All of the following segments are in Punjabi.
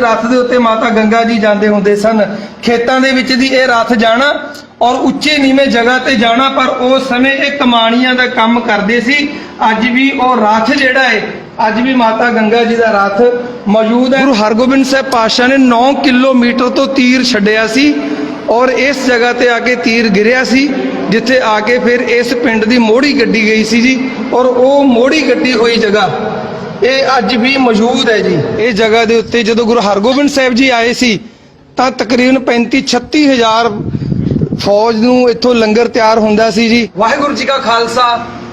ਰਥ ਦੇ ਉੱਤੇ ਮਾਤਾ ਗੰਗਾ ਜੀ ਜਾਂਦੇ ਹੁੰਦੇ ਸਨ। ਖੇਤਾਂ ਦੇ ਵਿੱਚ ਦੀ ਇਹ ਰੱਥ ਜਾਣਾ ਔਰ ਉੱਚੇ ਨੀਵੇਂ ਜਗ੍ਹਾ ਤੇ ਜਾਣਾ, ਪਰ ਉਸ ਸਮੇਂ ਇਹ ਕਮਾਣੀਆਂ ਦਾ ਕੰਮ ਕਰਦੇ ਸੀ। ਅੱਜ ਵੀ ਉਹ ਰੱਥ ਜਿਹੜਾ ਹੈ ਅੱਜ ਵੀ ਮਾਤਾ ਗੰਗਾ ਜੀ ਦਾ ਰੱਥ ਮੌਜੂਦ ਹੈ। ਗੁਰੂ ਹਰਗੋਬਿੰਦ ਸਾਹਿਬ ਪਾਤਸ਼ਾਹ ਨੇ 9 ਕਿਲੋਮੀਟਰ ਤੋਂ ਤੀਰ ਛੱਡਿਆ ਸੀ ਔਰ ਇਸ ਜਗ੍ਹਾ ਤੇ ਆ ਕੇ ਤੀਰ ਗਿਰਿਆ ਸੀ, ਜਿੱਥੇ ਆ ਕੇ ਫਿਰ ਇਸ ਪਿੰਡ ਦੀ ਮੋੜੀ ਗੱਡੀ ਗਈ ਸੀ ਜੀ। ਔਰ ਉਹ ਮੋੜੀ ਗੱਡੀ ਹੋਈ ਜਗ੍ਹਾ ਇਹ ਅੱਜ ਵੀ ਮੌਜੂਦ ਹੈ ਜੀ। ਇਹ ਜਗ੍ਹਾ ਦੇ ਉੱਤੇ ਜਦੋਂ ਗੁਰੂ ਹਰਗੋਬਿੰਦ ਸਾਹਿਬ ਜੀ ਆਏ ਸੀ ਤਾਂ ਤਕਰੀਬਨ 35 36 ਹਜ਼ਾਰ ਫੌਜ ਨੂੰ ਇੱਥੋਂ ਲੰਗਰ ਤਿਆਰ ਹੁੰਦਾ ਸੀ ਜੀ। ਵਾਹਿਗੁਰੂ ਜੀ ਕਾ ਖਾਲਸਾ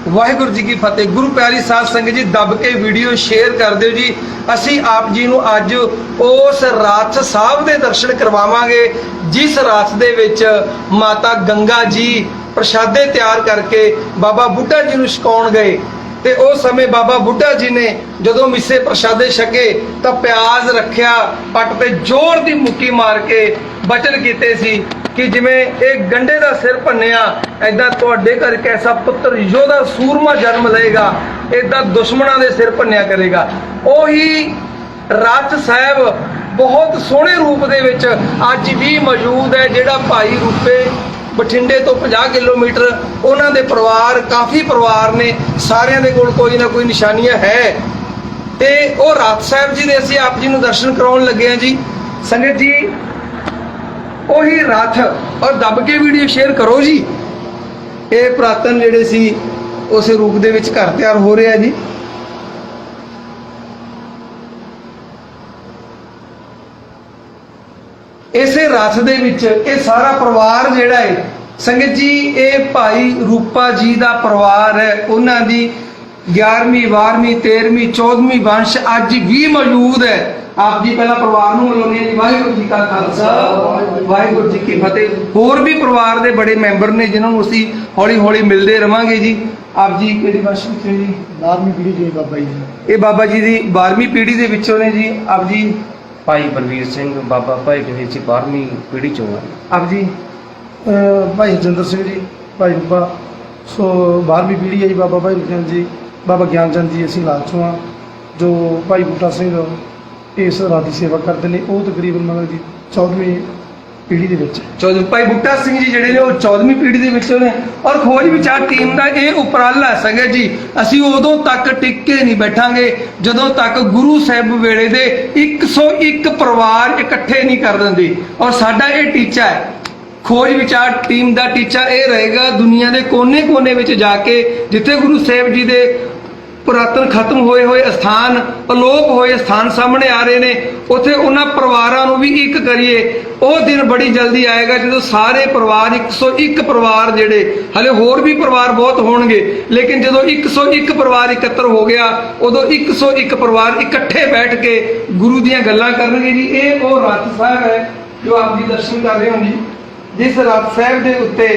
ਵਾਹਿਗੁਰੂ ਜੀ ਕੀ ਫਤਿਹ। ਗੁਰੂ ਪਿਆਰੀ ਸਾਧ ਸੰਗਤ ਜੀ ਦੱਬ ਕੇ ਵੀਡੀਓ ਸ਼ੇਅਰ ਕਰ ਦਿਓ ਜੀ। ਅਸੀਂ ਆਪ ਜੀ ਨੂੰ ਅੱਜ ਉਸ ਰਾਤ ਸਾਹਿਬ ਦੇ ਦਰਸ਼ਨ ਕਰਵਾਵਾਂਗੇ ਜਿਸ ਰਾਤ ਦੇ ਵਿੱਚ ਮਾਤਾ ਗੰਗਾ ਜੀ ਪ੍ਰਸ਼ਾਦੇ ਤਿਆਰ ਕਰਕੇ ਬਾਬਾ ਬੁੱਢਾ ਜੀ ਨੂੰ ਛਕਾਉਣ ਗਏ। ਤੇ ਉਸ ਸਮੇਂ ਬਾਬਾ ਬੁੱਢਾ ਜੀ ਨੇ ਜਦੋਂ ਮਿੱਸੇ ਪ੍ਰਸ਼ਾਦੇ ਛਕੇ ਤਾਂ ਪਿਆਜ਼ ਰੱਖਿਆ, ਪੱਟ ਤੇ ਜ਼ੋਰ ਦੀ ਮੁੱਕੀ ਮਾਰ ਕੇ ਬਚਨ ਕੀਤੇ ਸੀ ਕਿ ਜਿਵੇਂ ਇਹ ਗੰਡੇ ਦਾ ਸਿਰ ਭੰਨਿਆ ਐਦਾਂ ਤੁਹਾਡੇ ਘਰ ਇੱਕ ਐਸਾ ਪੁੱਤਰ ਯੋਧਾ ਸੂਰਮਾ ਜਨਮ ਲਏਗਾ ਐਦਾਂ ਦੁਸ਼ਮਣਾਂ ਦੇ ਸਿਰ ਭੰਨਿਆ ਕਰੇਗਾ। ਉਹੀ ਰਾਜ ਸਾਹਿਬ ਬਹੁਤ ਸੋਹਣੇ ਰੂਪ ਦੇ ਵਿੱਚ ਅੱਜ ਵੀ ਮੌਜੂਦ ਹੈ ਜਿਹੜਾ ਭਾਈ ਰੂਪੇ ਬਠਿੰਡੇ ਤੋਂ 50 ਕਿਲੋਮੀਟਰ ਉਹਨਾਂ ਦੇ ਪਰਿਵਾਰ, ਕਾਫੀ ਪਰਿਵਾਰ ਨੇ, ਸਾਰਿਆਂ ਦੇ ਕੋਲ ਕੋਈ ਨਾ ਕੋਈ ਨਿਸ਼ਾਨੀਆਂ ਹੈ। ਤੇ ਉਹ ਰਾਤ ਸਾਹਿਬ ਜੀ ਦੇ ਅਸੀਂ ਆਪ ਜੀ ਨੂੰ ਦਰਸ਼ਨ ਕਰਾਉਣ ਲੱਗੇ ਹਾਂ ਜੀ। ਸੰਗਤ ਜੀ, ਉਹੀ ਰਥ ਔਰ ਦੱਬ ਕੇ ਵੀਡੀਓ ਸ਼ੇਅਰ ਕਰੋ ਜੀ। ਇਹ ਪ੍ਰਾਤਨ ਜਿਹੜੇ ਸੀ, ਉਸੇ ਰੂਪ ਦੇ ਵਿੱਚ ਘਰ ਤਿਆਰ ਹੋ ਰਿਹਾ ਜੀ। ਇਸੇ ਰਥ ਦੇ ਵਿੱਚ ਇਹ ਸਾਰਾ ਪਰਿਵਾਰ ਜਿਹੜਾ ਹੈ ਸੰਗਤ ਜੀ ਇਹ ਭਾਈ ਰੂਪਾ ਜੀ ਦਾ ਪਰਿਵਾਰ ਹੈ। ਉਹਨਾਂ ਦੀ 11ਵੀਂ 12ਵੀਂ 13ਵੀਂ 14ਵੀਂ ਵੰਸ਼ ਅੱਜ ਵੀ ਮੌਜੂਦ ਹੈ। ਆਪ ਜੀ ਪਹਿਲਾਂ ਪਰਿਵਾਰ ਨੂੰ ਮਿਲਾਉਂਦੇ ਜੀ। ਵਾਹਿਗੁਰੂ ਜੀ ਕਾ ਖਾਲਸਾ ਵਾਹਿਗੁਰੂ ਜੀ ਕੀ ਫਤਿਹ। ਹੋਰ ਵੀ ਪਰਿਵਾਰ ਦੇ ਬੜੇ ਮੈਂਬਰ ਨੇ ਜਿਨ੍ਹਾਂ ਨੂੰ ਅਸੀਂ ਹੌਲੀ ਹੌਲੀ ਮਿਲਦੇ ਰਵਾਂਗੇ ਜੀ। ਆਪ ਜੀ ਕਿਹੜੀ ਵੰਸ਼ ਵਿੱਚੋਂ ਜੀ? ਬਾਰਵੀਂ ਪੀੜ੍ਹੀ ਦੇ ਬਾਬਾ ਜੀ ਇਹ ਬਾਬਾ ਜੀ ਦੀ 12ਵੀਂ ਪੀੜ੍ਹੀ ਦੇ ਵਿੱਚੋਂ ਨੇ ਜੀ। ਆਪ ਜੀ ਭਾਈ ਬਲਵੀਰ ਸਿੰਘ, ਬਾਬਾ ਭਾਈ ਕਹੇ ਜੀ 12ਵੀਂ ਪੀੜ੍ਹੀ ਚੋਂ ਆ। ਆਪ ਜੀ, ਅਹ ਭਾਈ ਹਰਜਿੰਦਰ ਸਿੰਘ ਜੀ, ਭਾਈ ਰੂਪਾ ਸੋ 12ਵੀਂ ਪੀੜ੍ਹੀ ਹੈ ਜੀ ਬਾਬਾ ਭਾਈ ਲਖਨ ਜੀ, ਬਾਬਾ ਗਿਆਨ ਚੰਦ ਜੀ, ਅਸੀਂ ਲਾਲਚੋਂ ਆ, ਜੋ ਭਾਈ ਬੂਟਾ ਸਿੰਘ ਇਸ ਰਾਤ ਦੀ ਸੇਵਾ ਕਰਦੇ ਨੇ, ਉਹ ਤਕਰੀਬਨ ਮਤਲਬ ਜੀ 14ਵੀਂ ਪੀੜ੍ਹੀ ਦੇ ਵਿੱਚ ਹੈ। ਭਾਈ ਬੁੱਟਾ ਸਿੰਘ ਜੀ ਜਿਹੜੇ ਨੇ, ਉਹ 14ਵੀਂ ਪੀੜ੍ਹੀ ਦੇ ਵਿੱਚੋਂ ਨੇ ਔਰ ਖੋਜ ਵਿਚਾਰ ਟੀਮ ਦਾ ਇਹ ਉਪਰਾਲਾ ਸੰਗਤ ਜੀ, ਅਸੀਂ ਉਦੋਂ ਤੱਕ ਟਿਕ ਕੇ ਨਹੀਂ ਬੈਠਾਂਗੇ, ਜਦੋਂ ਤੱਕ ਗੁਰੂ ਸਾਹਿਬ ਵੇਲੇ ਦੇ 101 ਪਰਿਵਾਰ ਇਕੱਠੇ ਨਹੀਂ ਕਰ ਦਿੰਦੇ ਔਰ ਸਾਡਾ ਇਹ ਟੀਚਾ ਹੈ ਖੋਜ ਵਿਚਾਰ ਟੀਮ ਦਾ ਟੀਚਾ ਇਹ ਰਹੇਗਾ ਦੁਨੀਆ ਦੇ ਕੋਨੇ-ਕੋਨੇ ਵਿੱਚ ਜਾ ਕੇ, ਜਿੱਥੇ ਗੁਰੂ ਸਾਹਿਬ ਜੀ ਦੇ ਪੁਰਾਤਨ ਖਤਮ ਹੋਏ ਹੋਏ ਸਥਾਨ ਅਲੋਪ ਹੋਏ ਸਥਾਨ ਸਾਹਮਣੇ ਆ ਰਹੇ ਨੇ। ਉੱਥੇ ਉਹਨਾਂ ਪਰਿਵਾਰਾਂ ਨੂੰ ਵੀ ਇੱਕ ਕਰੀਏ। ਉਹ ਦਿਨ ਬੜੀ ਜਲਦੀ ਆਏਗਾ ਜਦੋਂ ਸਾਰੇ ਪਰਿਵਾਰ 101 ਪਰਿਵਾਰ ਜਿਹੜੇ, ਹਲੇ ਹੋਰ ਵੀ ਪਰਿਵਾਰ ਬਹੁਤ ਹੋਣਗੇ, ਲੇਕਿਨ ਜਦੋਂ 101 ਪਰਿਵਾਰ ਇਕੱਤਰ ਹੋ ਗਿਆ, ਉਦੋਂ 101 ਪਰਿਵਾਰ ਇਕੱਠੇ ਬੈਠ ਕੇ ਗੁਰੂ ਦੀਆਂ ਗੱਲਾਂ ਕਰਨਗੇ ਜੀ। ਇਹ ਉਹ ਰੱਥ ਸਾਹਿਬ ਹੈ ਜੋ ਆਪ ਜੀ ਦਰਸ਼ਨ ਕਰ ਰਹੇ ਹੋ ਜੀ, ਜਿਸ ਰੱਥ ਸਾਹਿਬ ਦੇ ਉੱਤੇ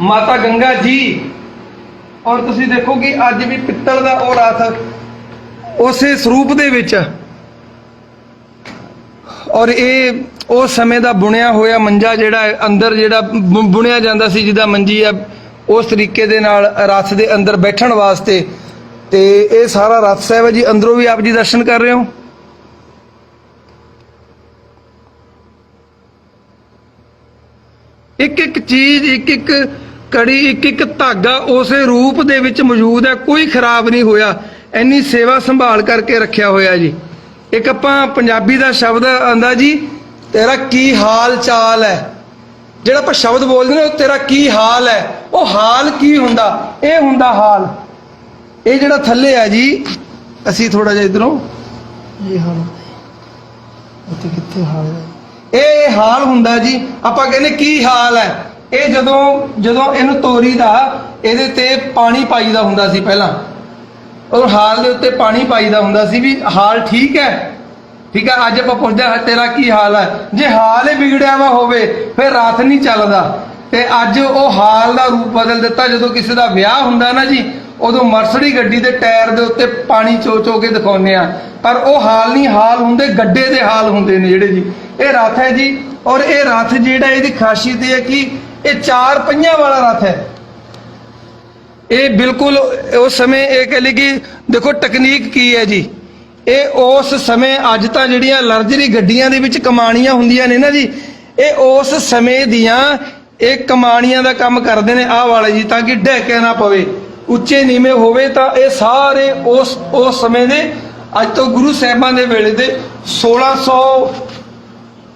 ਮਾਤਾ ਗੰਗਾ ਜੀ ਔਰ ਤੁਸੀਂ ਦੇਖੋ ਕਿ ਅੱਜ ਵੀ ਪਿੱਤਲ ਦਾ ਉਹ ਰਥ ਉਸੇ ਸਰੂਪ ਦੇ ਵਿੱਚ। ਔਰ ਇਹ ਉਸ ਸਮੇਂ ਦਾ ਬੁਣਿਆ ਹੋਇਆ ਮੰਜਾ ਜਿਹੜਾ ਅੰਦਰ ਜਿਹੜਾ ਬੁਣਿਆ ਜਾਂਦਾ ਸੀ, ਜਿਹਦਾ ਮੰਜੀ ਆ, ਉਸ ਤਰੀਕੇ ਦੇ ਨਾਲ ਰਥ ਦੇ ਅੰਦਰ ਬੈਠਣ ਵਾਸਤੇ। ਤੇ ਇਹ ਸਾਰਾ ਰਥ ਸਾਹਿਬ ਹੈ ਜੀ, ਅੰਦਰੋਂ ਵੀ ਆਪ ਜੀ ਦਰਸ਼ਨ ਕਰ ਰਹੇ ਹੋ? ਇੱਕ ਇੱਕ ਚੀਜ਼ ਇੱਕ ਇੱਕ ਕੜੀ ਇੱਕ ਇੱਕ ਧਾਗਾ ਉਸੇ ਰੂਪ ਦੇ ਵਿੱਚ ਮੌਜੂਦ ਹੈ ਕੋਈ ਖਰਾਬ ਨਹੀਂ ਹੋਇਆ। ਇੰਨੀ ਸੇਵਾ ਸੰਭਾਲ ਕਰਕੇ ਰੱਖਿਆ ਹੋਇਆ ਜੀ। ਇੱਕ ਆਪਾਂ ਪੰਜਾਬੀ ਦਾ ਸ਼ਬਦ ਆਂਦਾ ਜੀ ਤੇਰਾ ਕੀ ਹਾਲ ਚਾਲ ਹੈ? ਜਿਹੜਾ ਆਪਾਂ ਸ਼ਬਦ ਬੋਲਦੇ ਨੇ ਉਹ ਤੇਰਾ ਕੀ ਹਾਲ ਹੈ? ਉਹ ਹਾਲ ਕੀ ਹੁੰਦਾ? ਇਹ ਹੁੰਦਾ ਹਾਲ। ਇਹ ਜਿਹੜਾ ਥੱਲੇ ਆ ਜੀ ਅਸੀਂ ਥੋੜਾ ਜਿਹਾ ਇਧਰੋਂ। ਇਹ ਹਾਲ ਉੱਥੇ ਕਿੱਥੇ ਹਾਲ ਹੈ? ਇਹ ਹਾਲ ਹੁੰਦਾ ਜੀ ਆਪਾਂ ਕਹਿੰਦੇ ਕੀ ਹਾਲ ਹੈ? ਇਹ ਜਦੋਂ ਜਦੋਂ ਇਹਨੂੰ ਤੋਰੀ ਦਾ, ਇਹਦੇ ਤੇ ਪਾਣੀ ਪਾਈਦਾ ਹੁੰਦਾ ਸੀ ਪਹਿਲਾਂ। ਉਹ ਹਾਲ ਦੇ ਉੱਤੇ ਪਾਣੀ ਪਾਈਦਾ ਹੁੰਦਾ ਸੀ ਵੀ ਹਾਲ ਠੀਕ ਹੈ। ਠੀਕ ਹੈ, ਅੱਜ ਆਪਾਂ ਪੁੱਛਦੇ ਹਾਂ, ਤੇਰਾ ਕੀ ਹਾਲ ਹੈ? ਜੇ ਹਾਲ ਹੀ ਵਿਗੜਿਆ ਵਾ ਹੋਵੇ, ਫਿਰ ਰਾਤ ਨਹੀਂ ਚੱਲਦਾ। ਤੇ ਅੱਜ ਉਹ ਹਾਲ ਦਾ ਰੂਪ ਬਦਲ ਦਿੱਤਾ, ਜਦੋਂ ਕਿਸੇ ਦਾ ਵਿਆਹ ਹੁੰਦਾ ਨਾ ਜੀ, ਉਦੋਂ ਮਰਸਡੀ ਗੱਡੀ ਦੇ ਟਾਇਰ ਦੇ ਉੱਤੇ ਪਾਣੀ ਚੋ ਚੋ ਕੇ ਦਿਖਾਉਂਦੇ ਆ ਪਰ ਉਹ ਹਾਲ ਨਹੀਂ, ਹਾਲ ਹੁੰਦੇ, ਗੱਡੇ ਦੇ ਹਾਲ ਹੁੰਦੇ ਨੇ ਜਿਹੜੇ ਜੀ। ਇਹ ਰਥ ਹੈ ਜੀ, ਔਰ ਇਹ ਰਥ ਜਿਹੜਾ ਇਹਦੀ ਖਾਸੀਅਤ ਇਹ ਹੈ ਕਿ ਇਹ ਚਾਰ ਪਹੀਆਂ ਵਾਲਾ ਰਥ ਹੈ। ਇਹ ਬਿਲਕੁਲ ਉਸ ਸਮੇਂ ਇਹ ਕਹ ਲਈ ਕਿ ਦੇਖੋ ਟੈਕਨੀਕ ਕੀ ਹੈ ਜੀ। ਇਹ ਉਸ ਸਮੇਂ ਅੱਜ ਤਾਂ ਜਿਹੜੀਆਂ ਲਰਜਰੀ ਗੱਡੀਆਂ ਦੇ ਵਿੱਚ ਕਮਾਣੀਆਂ ਹੁੰਦੀਆਂ ਨੇ ਨਾ ਜੀ, ਇਹ ਉਸ ਸਮੇਂ ਦੀਆਂ ਇਹ ਕਮਾਣੀਆਂ ਦਾ ਕੰਮ ਕਰਦੇ ਨੇ ਆਹ ਵਾਲੇ ਜੀ ਤਾਂ ਕਿ ਢਹਿਕੇ ਨਾ ਪਵੇ। ਉੱਚੇ ਨੀਵੇਂ ਹੋਵੇ ਤਾਂ ਇਹ ਸਾਰੇ ਉਸ ਉਸ ਸਮੇਂ ਦੇ ਅੱਜ ਤੋਂ ਗੁਰੂ ਸਾਹਿਬਾਂ ਦੇ ਵੇਲੇ ਦੇ 1600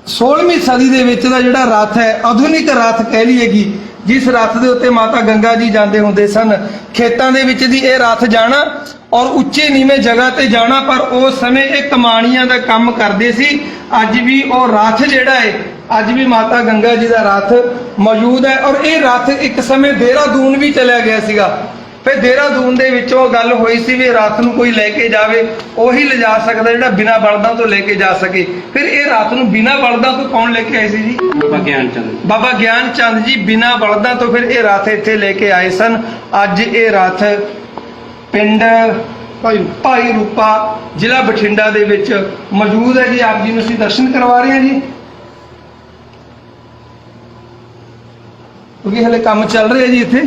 16ਵੀਂ ਸਦੀ ਦੇ ਵਿੱਚ ਦਾ ਜਿਹੜਾ ਰਥ ਹੈ, ਆਧੁਨਿਕ ਰਥ ਕਹਿ ਲਈਏਗੀ ਜਿਸ ਰੱਥ ਦੇ ਉੱਤੇ ਮਾਤਾ ਗੰਗਾ ਜੀ ਜਾਂਦੇ ਹੁੰਦੇ ਸਨ, ਖੇਤਾਂ ਦੇ ਵਿੱਚ ਦੀ ਇਹ ਰੱਥ ਜਾਣਾ ਔਰ ਉੱਚੇ ਨੀਵੇਂ ਜਗ੍ਹਾ ਤੇ ਜਾਣਾ, ਪਰ ਉਸ ਸਮੇਂ ਇਹ ਕਮਾਣੀਆਂ ਦਾ ਕੰਮ ਕਰਦੇ ਸੀ। ਅੱਜ ਵੀ ਉਹ ਰੱਥ ਜਿਹੜਾ ਹੈ, ਅੱਜ ਵੀ ਮਾਤਾ ਗੰਗਾ ਜੀ ਦਾ ਰੱਥ ਮੌਜੂਦ ਹੈ ਔਰ ਇਹ ਰੱਥ ਇੱਕ ਸਮੇਂ ਦੇਹਰਾਦੂਨ ਵੀ ਚਲਿਆ ਗਿਆ ਸੀਗਾ। ਫਿਰ ਦੇਹਰਾਦੂਨ ਦੇ ਵਿੱਚੋਂ ਗੱਲ ਹੋਈ ਸੀ ਵੀ ਰਾਤ ਨੂੰ ਕੋਈ ਲੈ ਕੇ ਜਾਵੇ ਉਹੀ ਲਿਜਾ ਸਕਦਾ ਜਿਹੜਾ ਬਿਨਾਂ ਬਲਦਾਂ ਤੋਂ ਲੈ ਕੇ ਜਾ ਸਕੇ। ਫਿਰ ਇਹ ਰਾਤ ਨੂੰ ਬਿਨਾਂ ਬਲਦਾਂ ਤੋਂ ਕੌਣ ਲੈ ਕੇ ਆਏ ਸੀ ਜੀ? ਬਾਬਾ ਗਿਆਨ ਚੰਦ ਬਾਬਾ ਗਿਆਨ ਚੰਦ ਜੀ ਬਿਨਾਂ ਬਲਦਾਂ ਤੋਂ ਫਿਰ ਇਹ ਰਥ ਇੱਥੇ ਲੈ ਕੇ ਆਏ ਸਨ। ਅੱਜ ਇਹ ਰਥ ਪਿੰਡ ਭਾਈ ਭਾਈ ਰੂਪਾ ਜ਼ਿਲ੍ਹਾ ਬਠਿੰਡਾ ਦੇ ਵਿੱਚ ਮੌਜੂਦ ਹੈ ਜੀ। ਆਪ ਜੀ ਨੂੰ ਅਸੀਂ ਦਰਸ਼ਨ ਕਰਵਾ ਰਹੇ ਹਾਂ ਜੀ। ਕਿਉਂਕਿ ਹਲੇ ਕੰਮ ਚੱਲ ਰਿਹਾ ਜੀ ਇੱਥੇ।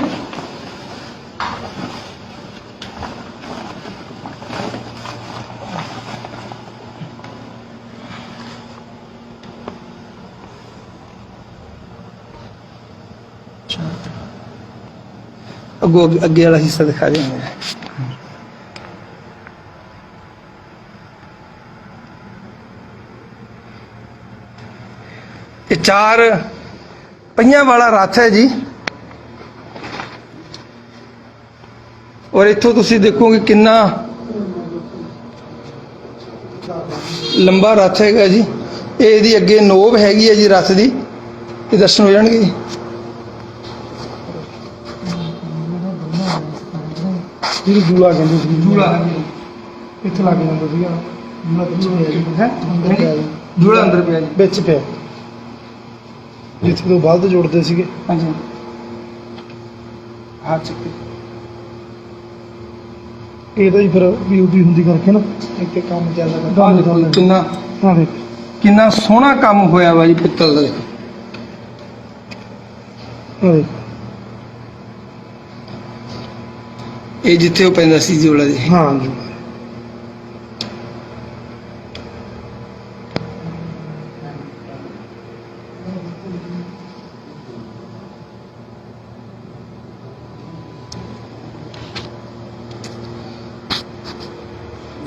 ਅੱਗੋਂ ਅੱਗੇ- ਅੱਗੇ ਵਾਲਾ ਹਿੱਸਾ ਦਿਖਾ ਦਿਆਂਗੇ ਇਹ ਚਾਰ ਪਹੀਆਂ ਵਾਲਾ ਰੱਥ ਹੈ ਜੀ। ਔਰ ਇੱਥੋਂ ਤੁਸੀਂ ਦੇਖੋਗੇ ਕਿੰਨਾ ਲੰਬਾ ਰੱਥ ਹੈਗਾ ਜੀ। ਇਹ ਇਹਦੀ ਅੱਗੇ ਨੋਬ ਹੈਗੀ ਹੈ ਜੀ ਰੱਥ ਦੀ। ਇਹ ਦਰਸ਼ਨ ਹੋ ਜਾਣਗੇ ਜੀ। ਜਿਹਨੂੰ ਜੂਲਾ ਕਹਿੰਦੇ ਸੀ। ਜੂਲਾ। ਇੱਥੇ ਲੱਗ ਜਾਂਦਾ ਸੀਗਾ। ਜੂਲਾ ਪਿੱਛੇ ਪਿਆ ਜੀ। ਹੈ? ਅੰਦਰ ਪਿਆ ਜੀ। ਅੰਦਰ ਪਿਆ ਜੀ। ਵਿੱਚ ਪਿਆ। ਜਿੱਥੇ ਤੋਂ ਬਲਦ ਜੋੜਦੇ ਸੀਗੇ। ਹਾਂਜੀ। ਹੱਥ ਚੱਕੇ ਇਹਦਾ ਹੀ ਫਿਰ ਵੀਊਪੀ ਹੁੰਦੀ ਕਰਕੇ ਨਾ। ਇੱਥੇ ਕੰਮ ਚੱਲਦਾ ਜੀ, ਕਿੰਨਾ ਹਾਂ ਦੇਖ। ਕਿੰਨਾ ਸੋਹਣਾ ਕੰਮ ਹੋਇਆ ਵਾ ਜੀ ਪਿੱਤਲ ਦਾ। ਦੇਖੋ। ਆਹ ਇਹ ਜਿੱਥੇ ਉਹ ਪੈਂਦਾ ਸੀ ਜੋੜਾ ਜੀ ਹਾਂ ਜੀ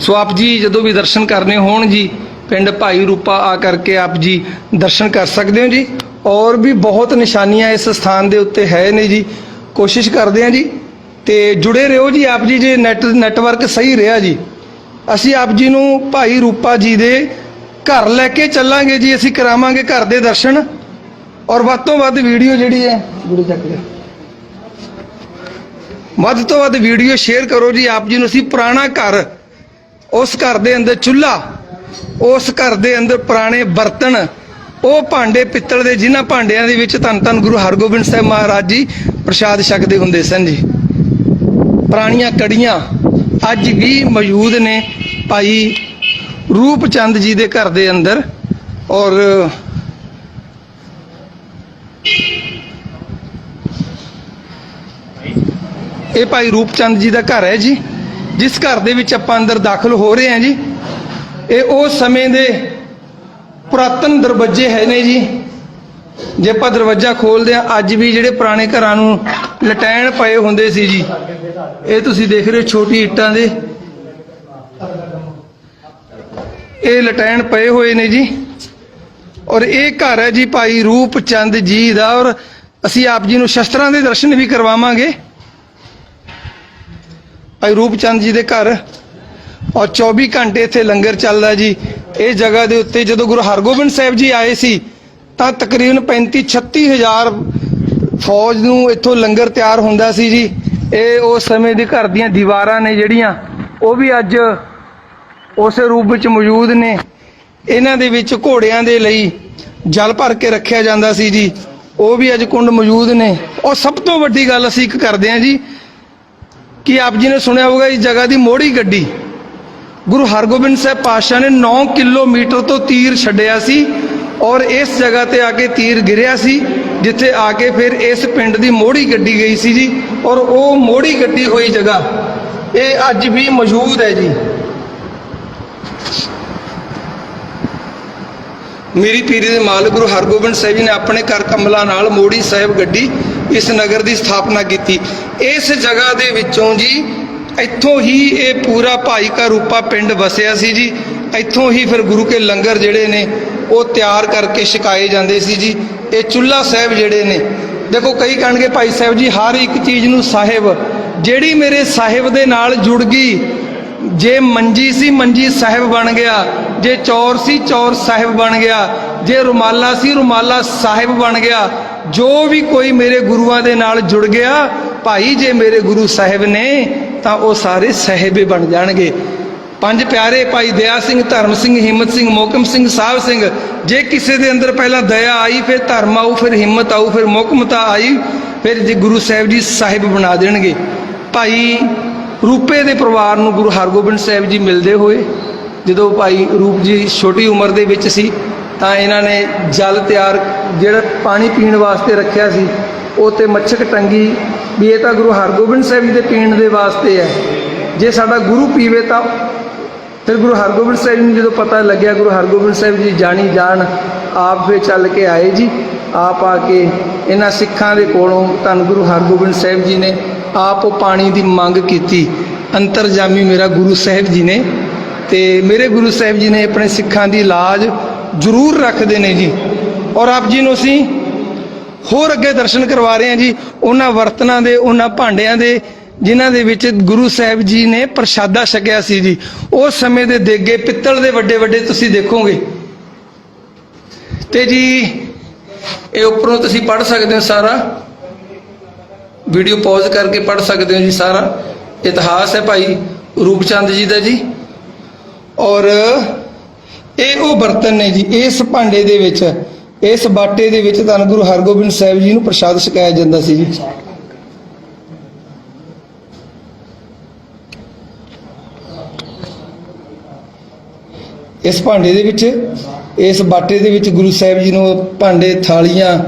ਸੋ ਆਪ ਜੀ ਜਦੋਂ ਵੀ ਦਰਸ਼ਨ ਕਰਨੇ ਹੋਣ ਜੀ ਪਿੰਡ ਭਾਈ ਰੂਪਾ ਆ ਕਰਕੇ ਆਪ ਜੀ ਦਰਸ਼ਨ ਕਰ ਸਕਦੇ ਹੋ ਜੀ। ਔਰ ਵੀ ਬਹੁਤ ਨਿਸ਼ਾਨੀਆਂ ਇਸ ਸਥਾਨ ਦੇ ਉੱਤੇ ਹੈ ਨੇ ਜੀ। ਕੋਸ਼ਿਸ਼ ਕਰਦੇ ਹਾਂ ਜੀ ਤੇ ਜੁੜੇ ਰਹੋ ਜੀ, ਆਪ ਜੀ ਜੇ ਨੈਟ ਨੈਟਵਰਕ ਸਹੀ ਰਿਹਾ ਜੀ। ਅਸੀਂ ਆਪ ਜੀ ਨੂੰ ਭਾਈ ਰੂਪਾ ਜੀ ਦੇ ਘਰ ਲੈ ਕੇ ਚੱਲਾਂਗੇ ਜੀ, ਅਸੀਂ ਕਰਾਵਾਂਗੇ ਘਰ ਦੇ ਦਰਸ਼ਨ। ਔਰ ਵੱਧ ਤੋਂ ਵੱਧ ਵੀਡੀਓ ਜਿਹੜੀ ਹੈ ਗੁਰੂ ਚੱਕ ਲਿਆ ਵੱਧ ਤੋਂ ਵੱਧ ਵੀਡੀਓ ਸ਼ੇਅਰ ਕਰੋ ਜੀ, ਆਪ ਜੀ ਨੂੰ ਅਸੀਂ ਪੁਰਾਣਾ ਘਰ, ਉਸ ਘਰ ਦੇ ਅੰਦਰ ਚੁੱਲ੍ਹਾ, ਉਸ ਘਰ ਦੇ ਅੰਦਰ ਪੁਰਾਣੇ ਬਰਤਨ, ਉਹ ਭਾਂਡੇ ਪਿੱਤਲ ਦੇ, ਜਿਨ੍ਹਾਂ ਭਾਂਡਿਆਂ ਦੇ ਵਿੱਚ ਧੰਨ ਧੰਨ ਗੁਰੂ ਹਰਗੋਬਿੰਦ ਸਾਹਿਬ ਮਹਾਰਾਜ ਜੀ ਪ੍ਰਸ਼ਾਦ ਛਕਦੇ ਹੁੰਦੇ ਸਨ ਜੀ। ਪੁਰਾਣੀਆਂ ਕੜੀਆਂ ਅੱਜ ਵੀ ਮੌਜੂਦ ਨੇ ਭਾਈ ਰੂਪ ਚੰਦ ਜੀ ਦੇ ਘਰ ਦੇ ਅੰਦਰ ਔਰ ਇਹ ਭਾਈ ਰੂਪਚੰਦ ਜੀ ਦਾ ਘਰ ਹੈ ਜੀ, ਜਿਸ ਘਰ ਦੇ ਵਿੱਚ ਆਪਾਂ ਅੰਦਰ ਦਾਖਲ ਹੋ ਰਹੇ ਹਾਂ ਜੀ। ਇਹ ਉਸ ਸਮੇਂ ਦੇ ਪੁਰਾਤਨ ਦਰਵਾਜ਼ੇ ਹੈ ਨੇ ਜੀ। ਜੇ ਆਪਾਂ ਦਰਵਾਜ਼ਾ ਖੋਲਦੇ ਆ ਅੱਜ ਵੀ ਜਿਹੜੇ ਪੁਰਾਣੇ ਘਰਾਂ ਨੂੰ ਲਟੈਣ ਪਏ ਹੁੰਦੇ ਸੀ ਜੀ, ਇਹ ਤੁਸੀਂ ਦੇਖ ਰਹੇ ਹੋ ਛੋਟੀ ਇੱਟਾਂ ਦੇ। ਇਹ ਲਟੈਣ ਪਏ ਹੋਏ ਨੇ ਜੀ। ਔਰ ਇਹ ਘਰ ਹੈ ਜੀ ਭਾਈ ਰੂਪ ਚੰਦ ਜੀ ਦਾ, ਔਰ ਅਸੀਂ ਆਪ ਜੀ ਨੂੰ ਸ਼ਸਤਰਾਂ ਦੇ ਦਰਸ਼ਨ ਵੀ ਕਰਵਾਵਾਂਗੇ। ਭਾਈ ਰੂਪ ਚੰਦ ਜੀ ਦੇ ਘਰ। ਔਰ 24 ਘੰਟੇ ਇੱਥੇ ਲੰਗਰ ਚੱਲਦਾ ਜੀ। ਇਹ ਜਗ੍ਹਾ ਦੇ ਉੱਤੇ ਜਦੋਂ ਗੁਰੂ ਹਰਗੋਬਿੰਦ ਸਾਹਿਬ ਜੀ ਆਏ ਸੀ ਤਾਂ ਤਕਰੀਬਨ 35 36 ਹਜ਼ਾਰ ਫੌਜ ਨੂੰ ਇੱਥੋਂ ਲੰਗਰ ਤਿਆਰ ਹੁੰਦਾ ਸੀ ਜੀ। ਇਹ ਉਸ ਸਮੇਂ ਦੇ ਘਰ ਦੀਆਂ ਦੀਵਾਰਾਂ ਨੇ ਜਿਹੜੀਆਂ, ਉਹ ਵੀ ਅੱਜ ਉਸੇ ਰੂਪ ਵਿੱਚ ਮੌਜੂਦ ਨੇ। ਇਹਨਾਂ ਦੇ ਵਿੱਚ ਘੋੜਿਆਂ ਦੇ ਲਈ ਜਲ ਭਰ ਕੇ ਰੱਖਿਆ ਜਾਂਦਾ ਸੀ ਜੀ। ਉਹ ਵੀ ਅੱਜ ਕੁੰਡ ਮੌਜੂਦ ਨੇ। ਔਰ ਸਭ ਤੋਂ ਵੱਡੀ ਗੱਲ ਅਸੀਂ ਇੱਕ ਕਰਦੇ ਹਾਂ ਜੀ, ਕਿ ਆਪ ਜੀ ਨੇ ਸੁਣਿਆ ਹੋਊਗਾ ਇਸ ਜਗ੍ਹਾ ਦੀ ਮੋੜੀ ਗੱਡੀ। ਗੁਰੂ ਹਰਗੋਬਿੰਦ ਸਾਹਿਬ ਪਾਤਸ਼ਾਹ ਨੇ 9 ਕਿਲੋਮੀਟਰ ਤੋਂ ਤੀਰ ਛੱਡਿਆ ਸੀ। ਔਰ ਇਸ ਜਗ੍ਹਾ ਤੇ ਆ ਕੇ ਤੀਰ ਗਿਰਿਆ ਸੀ, ਜਿੱਥੇ ਆ ਕੇ ਫਿਰ ਇਸ ਪਿੰਡ ਦੀ ਮੋੜੀ ਗੱਡੀ ਗਈ ਸੀ ਜੀ। ਔਰ ਉਹ ਮੋੜੀ ਗੱਡੀ ਹੋਈ ਜਗ੍ਹਾ, ਇਹ ਅੱਜ ਵੀ ਮੌਜੂਦ ਹੈ ਜੀ। ਮੇਰੀ ਪੀਰੀ ਦੇ ਮਾਲਕ ਗੁਰੂ ਹਰਗੋਬਿੰਦ ਸਾਹਿਬ ਜੀ ਨੇ ਆਪਣੇ ਘਰ ਕਮਲਾ ਨਾਲ ਮੋੜੀ ਸਾਹਿਬ ਗੱਡੀ ਇਸ ਨਗਰ ਦੀ ਸਥਾਪਨਾ ਕੀਤੀ। ਇਸ ਜਗ੍ਹਾ ਦੇ ਵਿੱਚੋਂ ਜੀ, ਇੱਥੋਂ ਹੀ ਇਹ ਪੂਰਾ ਭਾਈ ਕਾ ਰੂਪਾ ਪਿੰਡ ਵਸਿਆ ਸੀ ਜੀ। ਇੱਥੋਂ ਹੀ ਫਿਰ ਗੁਰੂ ਕੇ ਲੰਗਰ ਜਿਹੜੇ ਨੇ ਉਹ ਤਿਆਰ ਕਰਕੇ ਛਕਾਏ ਜਾਂਦੇ ਸੀ ਜੀ। ਇਹ ਚੁੱਲ੍ਹਾ ਸਾਹਿਬ ਜਿਹੜੇ ਨੇ, ਦੇਖੋ ਕਈ ਕਹਿਣਗੇ ਭਾਈ ਸਾਹਿਬ ਜੀ, ਹਰ ਇੱਕ ਚੀਜ਼ ਨੂੰ ਸਾਹਿਬ, ਜਿਹੜੀ ਮੇਰੇ ਸਾਹਿਬ ਦੇ ਨਾਲ ਜੁੜ ਗਈ, ਜੇ ਮੰਜੀ ਸੀ ਮੰਜੀ ਸਾਹਿਬ ਬਣ ਗਿਆ, ਜੇ ਚੌਰ ਸੀ ਚੌਰ ਸਾਹਿਬ ਬਣ ਗਿਆ, ਜੇ ਰੁਮਾਲਾ ਸੀ ਰੁਮਾਲਾ ਸਾਹਿਬ ਬਣ ਗਿਆ, ਜੋ ਵੀ ਕੋਈ ਮੇਰੇ ਗੁਰੂਆਂ ਦੇ ਨਾਲ ਜੁੜ ਗਿਆ, ਭਾਈ ਜੇ ਮੇਰੇ ਗੁਰੂ ਸਾਹਿਬ ਨੇ, ਤਾਂ ਉਹ ਸਾਰੇ ਸਾਹਿਬੇ ਬਣ ਜਾਣਗੇ। ਪੰਜ ਪਿਆਰੇ ਭਾਈ ਦਇਆ ਸਿੰਘ, ਧਰਮ ਸਿੰਘ, ਹਿੰਮਤ ਸਿੰਘ, ਮੋਕਮ ਸਿੰਘ, ਸਾਹਿਬ ਸਿੰਘ, ਜੇ ਕਿਸੇ ਦੇ ਅੰਦਰ ਪਹਿਲਾਂ ਦਇਆ ਆਈ, ਫਿਰ ਧਰਮ ਆਊ, ਫਿਰ ਹਿੰਮਤ ਆਊ, ਫਿਰ ਮੋਕਮਤਾ ਆਈ, ਫਿਰ ਜੇ ਗੁਰੂ ਸਾਹਿਬ ਜੀ ਸਾਹਿਬ ਬਣਾ ਦੇਣਗੇ। ਭਾਈ ਰੂਪੇ ਦੇ ਪਰਿਵਾਰ ਨੂੰ ਗੁਰੂ ਹਰਗੋਬਿੰਦ ਸਾਹਿਬ ਜੀ ਮਿਲਦੇ ਹੋਏ, ਜਦੋਂ ਭਾਈ ਰੂਪ ਜੀ ਛੋਟੀ ਉਮਰ ਦੇ ਵਿੱਚ ਸੀ, ਤਾਂ ਇਹਨਾਂ ਨੇ ਜਲ ਤਿਆਰ ਜਿਹੜਾ ਪਾਣੀ ਪੀਣ ਵਾਸਤੇ ਰੱਖਿਆ ਸੀ, ਉਹ ਤੇ ਮੱਛਕ ਟੰਗੀ, ਵੀ ਇਹ ਤਾਂ ਗੁਰੂ ਹਰਗੋਬਿੰਦ ਸਾਹਿਬ ਜੀ ਦੇ ਪੀਣ ਦੇ ਵਾਸਤੇ ਹੈ। ਜੇ ਸਾਡਾ ਗੁਰੂ ਪੀਵੇ ਤਾਂ ਫਿਰ ਗੁਰੂ ਹਰਗੋਬਿੰਦ ਸਾਹਿਬ ਜੀ ਨੂੰ ਜਦੋਂ ਪਤਾ ਲੱਗਿਆ, ਗੁਰੂ ਹਰਗੋਬਿੰਦ ਸਾਹਿਬ ਜੀ ਜਾਣੀ ਜਾਣ, ਆਪ ਫਿਰ ਚੱਲ ਕੇ ਆਏ ਜੀ। ਆਪ ਆ ਕੇ ਇਹਨਾਂ ਸਿੱਖਾਂ ਦੇ ਕੋਲੋਂ ਧੰਨ ਗੁਰੂ ਹਰਗੋਬਿੰਦ ਸਾਹਿਬ ਜੀ ਨੇ ਆਪ ਪਾਣੀ ਦੀ ਮੰਗ ਕੀਤੀ। ਅੰਤਰਜਾਮੀ ਮੇਰਾ ਗੁਰੂ ਸਾਹਿਬ ਜੀ ਨੇ ਤੇ ਮੇਰੇ ਗੁਰੂ ਸਾਹਿਬ ਜੀ ਨੇ ਆਪਣੇ ਸਿੱਖਾਂ ਦੀ ਲਾਜ ਜ਼ਰੂਰ ਰੱਖਦੇ ਨੇ ਜੀ। ਔਰ ਆਪ ਜੀ ਨੂੰ ਅਸੀਂ ਹੋਰ ਅੱਗੇ ਦਰਸ਼ਨ ਕਰਵਾ ਰਹੇ ਹਾਂ ਜੀ। ਉਹਨਾਂ ਵਰਤਨਾਂ ਦੇ, ਉਹਨਾਂ ਭਾਂਡਿਆਂ ਦੇ ਜਿਨ੍ਹਾਂ ਦੇ ਵਿੱਚ ਗੁਰੂ ਸਾਹਿਬ ਜੀ ਨੇ ਪ੍ਰਸ਼ਾਦਾ ਛਕਿਆ ਸੀ ਜੀ ਉਸ ਸਮੇਂ ਦੇ ਦੇਗੇ ਪਿੱਤਲ ਦੇ ਵੱਡੇ ਵੱਡੇ ਤੁਸੀਂ ਦੇਖੋਗੇ। ਤੇ ਜੀ, ਇਹ ਉੱਪਰੋਂ ਤੁਸੀਂ ਪੜ੍ਹ ਸਕਦੇ ਹੋ ਸਾਰਾ। ਵੀਡੀਓ ਪੌਜ਼ ਕਰਕੇ ਪੜ੍ਹ ਸਕਦੇ ਹੋ ਜੀ ਸਾਰਾ। ਇਤਿਹਾਸ ਹੈ ਭਾਈ ਰੂਪਚੰਦ ਜੀ ਦਾ ਜੀ। ਔਰ ਇਹ ਉਹ ਬਰਤਨ ਨੇ ਜੀ, ਇਸ ਭਾਂਡੇ ਦੇ ਵਿੱਚ, ਇਸ ਬਾਟੇ ਦੇ ਵਿੱਚ ਧੰਨ ਗੁਰੂ ਹਰਗੋਬਿੰਦ ਸਾਹਿਬ ਜੀ ਨੂੰ ਪ੍ਰਸ਼ਾਦ ਛਕਾਇਆ ਜਾਂਦਾ ਸੀ ਜੀ। ਇਸ ਭਾਂਡੇ ਦੇ ਵਿੱਚ, ਇਸ ਬਾਟੇ ਦੇ ਵਿੱਚ ਗੁਰੂ ਸਾਹਿਬ ਜੀ ਨੂੰ ਭਾਂਡੇ, ਥਾਲੀਆਂ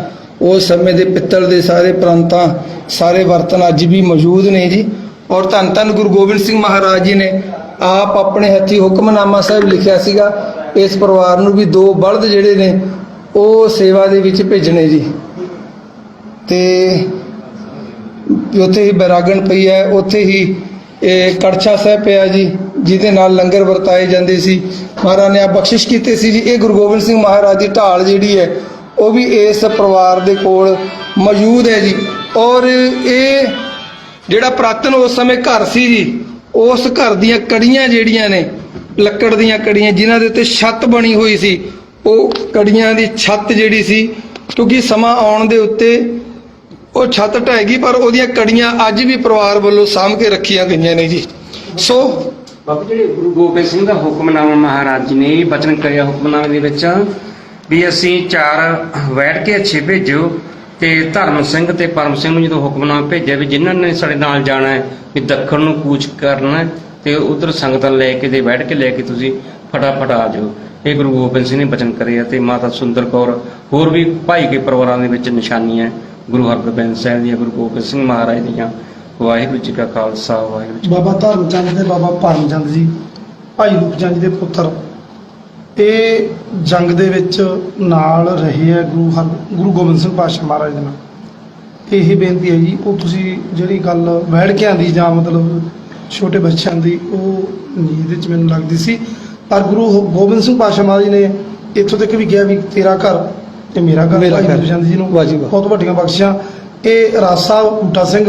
ਉਸ ਸਮੇਂ ਦੇ ਪਿੱਤਲ ਦੇ ਸਾਰੇ ਪ੍ਰਾਂਤਾਂ, ਸਾਰੇ ਬਰਤਨ ਅੱਜ ਵੀ ਮੌਜੂਦ ਨੇ ਜੀ। ਔਰ ਧੰਨ ਧੰਨ ਗੁਰੂ ਗੋਬਿੰਦ ਸਿੰਘ ਮਹਾਰਾਜ ਜੀ ਨੇ ਆਪ ਆਪਣੇ ਹੱਥੀ ਹੁਕਮਨਾਮਾ ਸਾਹਿਬ ਲਿਖਿਆ ਸੀਗਾ। ਇਸ ਪਰਿਵਾਰ ਨੂੰ ਵੀ ਦੋ ਬਲਦ ਜਿਹੜੇ ਨੇ, ਉਹ ਸੇਵਾ ਦੇ ਵਿੱਚ ਭੇਜਣੇ ਜੀ। ਤੇ ਉੱਥੇ ਹੀ ਬੈਰਾਗਣ ਪਈ ਹੈ, ਉੱਥੇ ਹੀ ਇਹ ਕੜਛਾ ਸਾਹਿਬ ਪਿਆ ਜੀ, ਜਿਹਦੇ ਨਾਲ ਲੰਗਰ ਵਰਤਾਏ ਜਾਂਦੇ ਸੀ। ਮਹਾਰਾਜ ਨੇ ਆ ਬਖਸ਼ਿਸ਼ ਕੀਤੇ ਸੀ ਜੀ, ਇਹ ਗੁਰੂ ਗੋਬਿੰਦ ਸਿੰਘ ਮਹਾਰਾਜ ਦੀ ਢਾਲ ਜਿਹੜੀ ਹੈ, ਉਹ ਵੀ ਇਸ ਪਰਿਵਾਰ ਦੇ ਕੋਲ ਮੌਜੂਦ ਹੈ ਜੀ। ਔਰ ਇਹ ਜਿਹੜਾ ਪ੍ਰਾਤਨ ਉਸ ਸਮੇਂ ਘਰ ਸੀ ਜੀ, ਉਸ ਘਰ ਦੀਆਂ ਕੜੀਆਂ ਜਿਹੜੀਆਂ ਨੇ, ਲੱਕੜ ਦੀਆਂ ਕੜੀਆਂ, ਜਿਨ੍ਹਾਂ ਦੇ ਉੱਤੇ ਛੱਤ ਬਣੀ ਹੋਈ ਸੀ, ਉਹ ਕੜੀਆਂ ਦੀ ਛੱਤ ਜਿਹੜੀ ਸੀ, ਕਿਉਂਕਿ ਸਮਾਂ ਆਉਣ ਦੇ ਉੱਤੇ ਉਹ ਛੱਤ ਢਹਿਗੀ, ਪਰ ਉਹਦੀਆਂ ਕੜੀਆਂ ਅੱਜ ਵੀ ਪਰਿਵਾਰ ਵੱਲੋਂ ਸਾਂਭ ਕੇ ਰੱਖੀਆਂ ਗਈਆਂ ਨੇ ਜੀ। ਸੋ ਬਾਬੂ ਜਿਹੜੇ ਗੁਰੂ ਗੋਬਿੰਦ ਸਿੰਘ ਦਾ ਹੁਕਮਨਾਮਾ ਮਹਾਰਾਜ ਜੀ ਨੇ ਬਚਨ ਕਰਿਆ ਹੁਕਮਨਾਮੇ ਦੇ ਵਿੱਚ ਵੀ ਅਸੀਂ ਚਾਰ ਬੈਠ ਕੇ ਅੱਛੇ ਭੇਜੋ ਤੇ ਧਰਮ ਸਿੰਘ ਤੇ ਪਰਮ ਸਿੰਘ ਨੂੰ ਜਦੋਂ ਹੁਕਮਨਾਮਾ ਭੇਜਿਆ ਵੀ ਜਿਨ੍ਹਾਂ ਨੇ ਸਾਡੇ ਨਾਲ ਜਾਣਾ ਹੈ, ਵੀ ਦੱਖਣ ਨੂੰ ਕੂਚ ਕਰਨਾ ਤੇ ਉਧਰ ਸੰਗਤਾਂ ਲੈ ਕੇ ਤੇ ਬੈਠ ਕੇ ਲੈ ਕੇ ਤੁਸੀਂ ਫਟਾਫਟ ਆ ਜਾਓ। ਇਹ ਗੁਰੂ ਗੋਬਿੰਦ ਸਿੰਘ ਨੇ ਬਚਨ ਕਰਿਆ ਤੇ ਮਾਤਾ ਸੁੰਦਰ ਕੌਰ ਹੋਰ ਵੀ ਭਾਈ ਕੇ ਪਰਿਵਾਰਾਂ ਦੇ ਵਿੱਚ ਹੈ। ਗੁਰੂ ਹਰਗੋਬਿੰਦ ਸਾਹਿਬ ਦੀਆਂ, ਗੁਰੂ ਗੋਬਿੰਦ ਸਿੰਘ ਮਹਾਰਾਜ ਦੀਆਂ, ਵਾਹਿਗੁਰੂ ਜੀ ਕਾ ਖਾਲਸਾ, ਵਾਹਿਗੁਰੂ ਜੀ ਬਾਬਾ ਧਰਮਚੰਦ ਤੇ ਬਾਬਾ ਭਰਮਚੰਦ ਜੀ, ਭਾਈ ਰੂਪਚੰਦ ਦੇ ਪੁੱਤਰ। ਇਹ ਜੰਗ ਦੇ ਵਿੱਚ ਨਾਲ ਰਹੇ ਹੈ ਗੁਰੂ ਹਰ, ਗੁਰੂ ਗੋਬਿੰਦ ਸਿੰਘ ਪਾਤਸ਼ਾਹ ਮਹਾਰਾਜ ਦੇ ਨਾਲ। ਇਹ ਬੇਨਤੀ ਹੈ ਜੀ, ਉਹ ਤੁਸੀਂ ਜਿਹੜੀ ਗੱਲ ਵੈੜਕਿਆਂ ਦੀ ਜਾਂ ਮਤਲਬ ਛੋਟੇ ਬੱਚਿਆਂ ਦੀ, ਉਹ ਨਹੀਂ ਇਹਦੇ ਵਿੱਚ ਮੈਨੂੰ ਲੱਗਦੀ ਸੀ। ਪਰ ਗੁਰੂ ਗੋਬਿੰਦ ਸਿੰਘ ਪਾਤਸ਼ਾਹ ਮਹਾਰਾਜ ਨੇ ਇੱਥੋਂ ਤੱਕ ਵੀ ਕਿਹਾ ਵੀ ਤੇਰਾ ਘਰ ਤੇ ਮੇਰਾ ਘਰ ਮੇਰਾ ਭਾਈ ਘਰ। ਜੀ ਨੂੰ ਵਾਹ ਜੀ ਵਾਹ। ਬਹੁਤ ਵੱਡੀਆਂ ਬਖਸ਼ਿਸ਼ਾਂ ਇਹ ਰਾਜ ਸਾਹਿਬ ਬੂਟਾ ਸਿੰਘ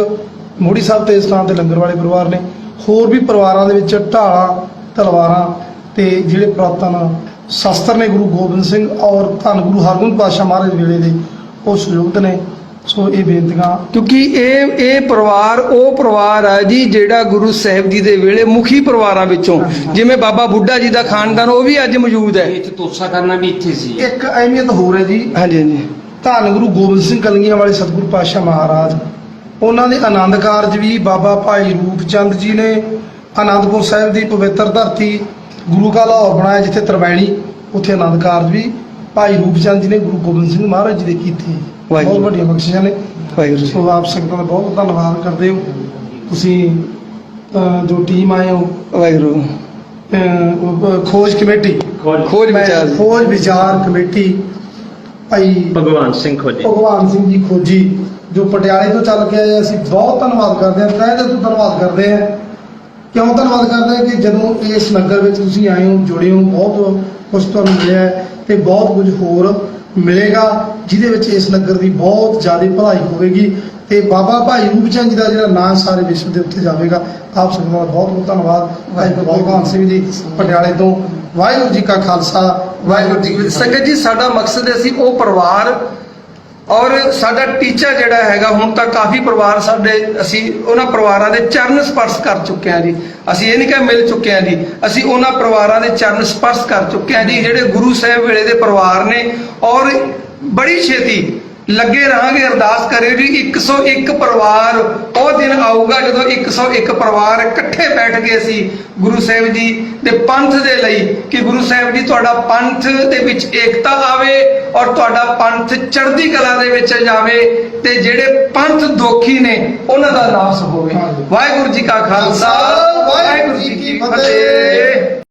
ਮੋੜੀ ਸਾਹਿਬ ਤੇ ਥਾਂ ਤੇ ਲੰਗਰ ਵਾਲੇ ਪਰਿਵਾਰ ਨੇ ਹੋਰ ਵੀ ਪਰਿਵਾਰਾਂ ਦੇ ਵਿੱਚ ਢਾਲਾਂ ਤਲਵਾਰਾਂ ਤੇ ਜਿਹੜੇ ਪੁਰਾਤਨ ਸ਼ਸਤਰ ਨੇ ਗੁਰੂ ਗੋਬਿੰਦ ਸਿੰਘ ਔਰ ਧੰਨ ਗੁਰੂ ਹਰਗੋਬਿੰਦ ਪਾਤਸ਼ਾਹ ਮਹਾਰਾਜ ਵੇਲੇ ਦੇ ਉਹ ਸੁਯੁਕਤ ਨੇ ਸੋ ਇਹ ਬੇਨਤੀਆਂ ਕਿਉਂਕਿ ਇਹ ਇਹ ਪਰਿਵਾਰ ਉਹ ਪਰਿਵਾਰ ਹੈ ਜੀ ਜਿਹੜਾ ਗੁਰੂ ਸਾਹਿਬ ਜੀ ਦੇ ਵੇਲੇ ਮੁਖੀ ਪਰਿਵਾਰਾਂ ਵਿੱਚੋਂ ਜਿਵੇਂ ਬਾਬਾ ਬੁੱਢਾ ਜੀ ਦਾ ਖਾਨਦਾਨ ਉਹ ਵੀ ਅੱਜ ਮੌਜੂਦ ਹੈ। ਇੱਥੇ ਤੋਸਾ ਕਰਨਾ ਵੀ ਇੱਥੇ ਸੀ। ਇੱਕ ਅਹਿਮੀਅਤ ਹੋਰ ਹੈ ਜੀ। ਹਾਂਜੀ ਹਾਂਜੀ। ਧੰਨ ਗੁਰੂ ਗੋਬਿੰਦ ਸਿੰਘ ਕਲਗੀਆਂ ਵਾਲੇ ਸਤਿਗੁਰੂ ਪਾਤਸ਼ਾਹ ਮਹਾਰਾਜ। ਉਹਨਾਂ ਦੇ ਆਨੰਦ ਕਾਰਜ ਵੀ ਬਾਬਾ ਭਾਈ ਰੂਪਚੰਦ ਜੀ ਨੇ ਆਨੰਦਪੁਰ ਸਾਹਿਬ ਦੀ ਪਵਿੱਤਰ ਧਰਤੀ ਗੁਰੂ ਕਾ ਲਾਹੌਰ ਬਣਾਇਆ ਜਿੱਥੇ ਤਰਵੈਣੀ ਉੱਥੇ ਆਨੰਦ ਕਾਰਜ ਵੀ ਭਾਈ ਰੂਪਚੰਦ ਜੀ ਨੇ ਗੁਰੂ ਗੋਬਿੰਦ ਸਿੰਘ ਮਹਾਰਾਜ ਜੀ ਦੇ ਕੀਤੇ। ਵਾਹਿਗੁਰੂ। ਬਹੁਤ ਵੱਡੀਆਂ ਬਖਸ਼ਿਸ਼ਾਂ ਨੇ। ਵਾਹਿਗੁਰੂ ਜੀ। ਸੋ ਆਪ ਸੰਗਤਾਂ ਦਾ ਬਹੁਤ ਧੰਨਵਾਦ ਕਰਦੇ ਹੋ। ਤੁਸੀਂ ਅਹ, ਜੋ ਟੀਮ ਆਏ ਹੋ। ਵਾਹਿਗੁਰੂ। ਅਹ, ਖੋਜ ਕਮੇਟੀ। ਖੋਜ। ਵਿਚਾਰ। ਜੀ। ਖੋਜ ਵਿਚਾਰ ਕਮੇਟੀ ਭਾਈ ਭਗਵਾਨ ਸਿੰਘ ਖੋਜੇ। ਭਗਵਾਨ ਸਿੰਘ ਜੀ ਖੋਜੀ ਜੋ ਪਟਿਆਲੇ ਤੋਂ ਚੱਲ ਕੇ ਆਏ ਅਸੀਂ ਬਹੁਤ ਧੰਨਵਾਦ ਕਰਦੇ ਹਾਂ। ਤਹਿ ਦਿਲ ਤੋਂ ਧੰਨਵਾਦ ਕਰਦੇ ਹਾਂ। ਕਿਉਂ ਧੰਨਵਾਦ ਕਰਦੇ ਹਾਂ? ਕਿ ਜਦੋਂ ਇਸ ਨਗਰ ਵਿੱਚ ਤੁਸੀਂ ਆਏ ਹੋ ਜੁੜੇ ਹੋ ਬਹੁਤ ਕੁਝ ਤੁਹਾਨੂੰ ਮਿਲਿਆ ਹੈ ਤੇ ਬਹੁਤ ਕੁਝ ਹੋਰ ਮਿਲੇਗਾ ਜਿਹਦੇ ਵਿੱਚ ਇਸ ਨਗਰ ਦੀ ਬਹੁਤ ਜ਼ਿਆਦਾ ਭਲਾਈ ਹੋਵੇਗੀ ਤੇ ਬਾਬਾ ਭਾਈ ਰੂਪ ਚੰਦ ਜੀ ਦਾ ਜਿਹੜਾ ਨਾਂ ਸਾਰੇ ਵਿਸ਼ਵ ਦੇ ਉੱਤੇ ਜਾਵੇਗਾ। ਆਪ ਸਭ ਦਾ ਬਹੁਤ ਬਹੁਤ ਧੰਨਵਾਦ। ਭਾਈ ਭਗਵਾਨ ਸਿੰਘ ਜੀ ਪਟਿਆਲੇ ਤੋਂ। ਵਾਹਿਗੁਰੂ ਜੀ ਕਾ ਖਾਲਸਾ ਵਾਹਿਗੁਰੂ ਜੀ ਕੀ। ਸੰਗਤ ਜੀ ਸਾਡਾ ਮਕਸਦ ਹੈ ਅਸੀਂ ਉਹ ਪਰਿਵਾਰ ਔਰ ਸਾਡਾ ਟੀਚਾ ਜਿਹੜਾ ਹੈਗਾ ਹੁਣ ਤੱਕ ਕਾਫੀ ਪਰਿਵਾਰ ਸਾਡੇ ਅਸੀਂ ਉਹਨਾਂ ਪਰਿਵਾਰਾਂ ਦੇ ਚਰਨ ਸਪਰਸ਼ ਕਰ ਚੁੱਕੇ ਹਾਂ ਜੀ। ਅਸੀਂ ਇਹ ਨਹੀਂ ਕਿ ਮਿਲ ਚੁੱਕੇ ਹਾਂ ਜੀ। ਅਸੀਂ ਉਹਨਾਂ ਪਰਿਵਾਰਾਂ ਦੇ ਚਰਨ ਸਪਰਸ਼ ਕਰ ਚੁੱਕੇ ਹਾਂ ਜੀ, ਜਿਹੜੇ ਗੁਰੂ ਸਾਹਿਬ ਵੇਲੇ ਦੇ ਪਰਿਵਾਰ ਨੇ। ਔਰ ਬੜੀ ਛੇਤੀ ਲੱਗੇ ਰਹਾਂਗੇ, ਅਰਦਾਸ ਕਰਿਓ ਜੀ 101 ਪਰਿਵਾਰ ਉਹ ਦਿਨ ਆਊਗਾ ਜਦੋਂ 101 ਪਰਿਵਾਰ ਇਕੱਠੇ ਬੈਠ ਕੇ ਅਸੀਂ ਗੁਰੂ ਸਾਹਿਬ ਜੀ ਦੇ ਪੰਥ ਦੇ ਲਈ ਕਿ ਗੁਰੂ ਸਾਹਿਬ ਜੀ ਤੁਹਾਡਾ ਪੰਥ ਦੇ ਵਿੱਚ ਏਕਤਾ ਆਵੇ ਔਰ ਤੁਹਾਡਾ ਪੰਥ ਚੜ੍ਹਦੀ ਕਲਾ ਦੇ ਵਿੱਚ ਜਾਵੇ ਤੇ ਜਿਹੜੇ ਪੰਥ ਦੋਖੀ ਨੇ ਉਹਨਾਂ ਦਾ ਨਾਸ ਹੋਵੇ। ਵਾਹਿਗੁਰੂ ਜੀ ਕਾ ਖਾਲਸਾ ਵਾਹਿਗੁਰੂ ਜੀ ਕੀ ਫਤਿਹ।